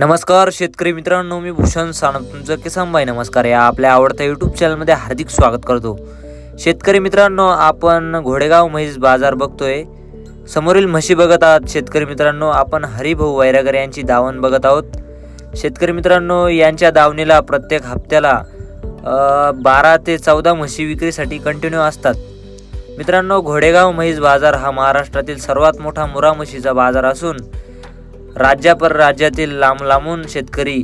नमस्कार शेतकरी मित्रांनो मी भूषण सानप. तुमचं किसान भाई नमस्कार. या आपल्या आवडत्या यूट्यूब चॅनलमध्ये हार्दिक स्वागत करतो. शेतकरी मित्रांनो आपण घोडेगाव म्हैस बाजार बघतोय. समोरील म्हशी बघत आहात. शेतकरी मित्रांनो आपण हरिभाऊ वैरागर यांची दावण बघत आहोत. शेतकरी मित्रांनो यांच्या दावणीला प्रत्येक हप्त्याला बारा ते चौदा म्हशी विक्रीसाठी कंटिन्यू असतात. मित्रांनो घोडेगाव म्हैस बाजार हा महाराष्ट्रातील सर्वात मोठा मुरा म्हशीचा बाजार असून राज्यापर राज्यातील लांब लांबून शेतकरी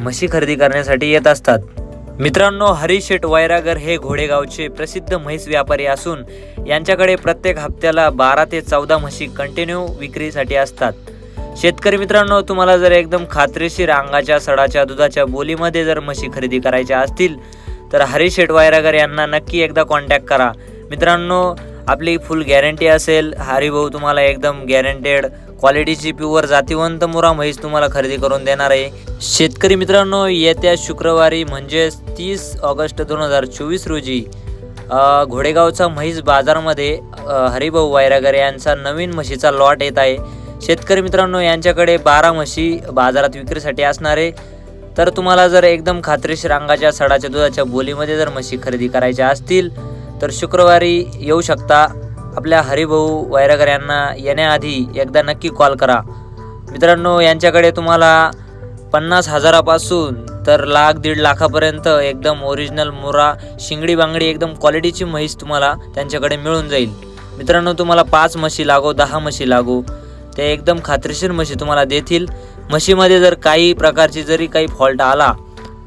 म्हशी खरेदी करण्यासाठी येत असतात. मित्रांनो हरिशेठ वैरागर हे घोडेगावचे प्रसिद्ध म्हैस व्यापारी असून यांच्याकडे प्रत्येक हप्त्याला बारा ते चौदा म्हशी कंटिन्यू विक्रीसाठी असतात. शेतकरी मित्रांनो तुम्हाला जर एकदम खात्रीशीर अंगाच्या सडाच्या दुधाच्या बोलीमध्ये जर म्हशी खरेदी करायच्या असतील तर हरिशेठ वायरागर यांना नक्की एकदा कॉन्टॅक्ट करा. मित्रांनो आपली फुल गॅरंटी असेल. हरिभाऊ तुम्हाला एकदम गॅरंटेड क्वालिटीची प्युअर जातीवंत मुरा म्हैस तुम्हाला खरेदी करून देणार आहे. शेतकरी मित्रांनो येत्या शुक्रवारी म्हणजेच तीस ऑगस्ट दोन हजार चोवीस रोजी घोडेगावचा म्हैस बाजारमध्ये हरिभाऊ वायरागर यांचा नवीन म्हशीचा लॉट येत आहे. शेतकरी मित्रांनो यांच्याकडे बारा म्हशी बाजारात विक्रीसाठी असणार आहे. तर तुम्हाला जर एकदम खात्रीशीर अंगाच्या सडाच्या दुधाच्या बोलीमध्ये जर म्हशी खरेदी करायच्या असतील तर शुक्रवारी येऊ शकता. आपल्या हरिभाऊ वैरागर यांना येण्याआधी एकदा नक्की कॉल करा. मित्रांनो यांच्याकडे तुम्हाला पन्नास हजारापासून तर लाख दीड लाखापर्यंत एकदम ओरिजिनल मुरा शिंगडी बांगडी एकदम क्वालिटीची म्हैस तुम्हाला त्यांच्याकडे मिळून जाईल. मित्रांनो तुम्हाला पाच म्हशी लागो दहा म्हशी लागो. ते एकदम खात्रीशीर म्हशी तुम्हाला देतील. म्हशीमध्ये जर काही प्रकारची जरी काही फॉल्ट आला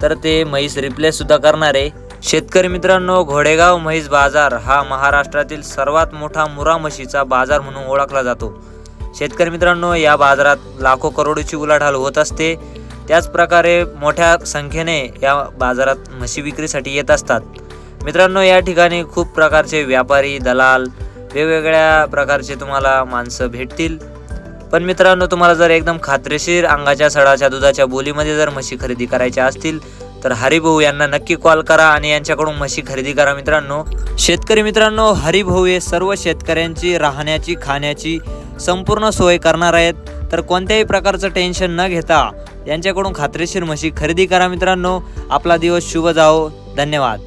तर ते म्हैस रिप्लेससुद्धा करणार आहे. शेतकरी मित्रांनो घोडेगाव म्हैस बाजार हा महाराष्ट्रातील सर्वात मोठा मुरा म्हशीचा बाजार म्हणून ओळखला जातो. शेतकरी मित्रांनो या बाजारात लाखो करोडोची उलाढाल होत असते. त्याचप्रकारे मोठ्या संख्येने या बाजारात म्हशी विक्रीसाठी येत असतात. मित्रांनो या ठिकाणी खूप प्रकारचे व्यापारी दलाल वेगवेगळ्या प्रकारचे तुम्हाला माणसं भेटतील. पण मित्रांनो तुम्हाला जर एकदम खात्रीशीर अंगाच्या सडाच्या दुधाच्या बोलीमध्ये जर म्हशी खरेदी करायच्या असतील तर हरिभाऊ यांना नक्की कॉल करा आणि यांच्याकडून म्हशी खरेदी करा मित्रांनो. शेतकरी मित्रांनो हरिभाऊ हे सर्व शेतकऱ्यांची राहण्याची खाण्याची संपूर्ण सोय करणार आहेत. तर कोणत्याही प्रकारचं टेन्शन न घेता यांच्याकडून खात्रीशीर म्हशी खरेदी करा मित्रांनो. आपला दिवस शुभ जाओ. धन्यवाद.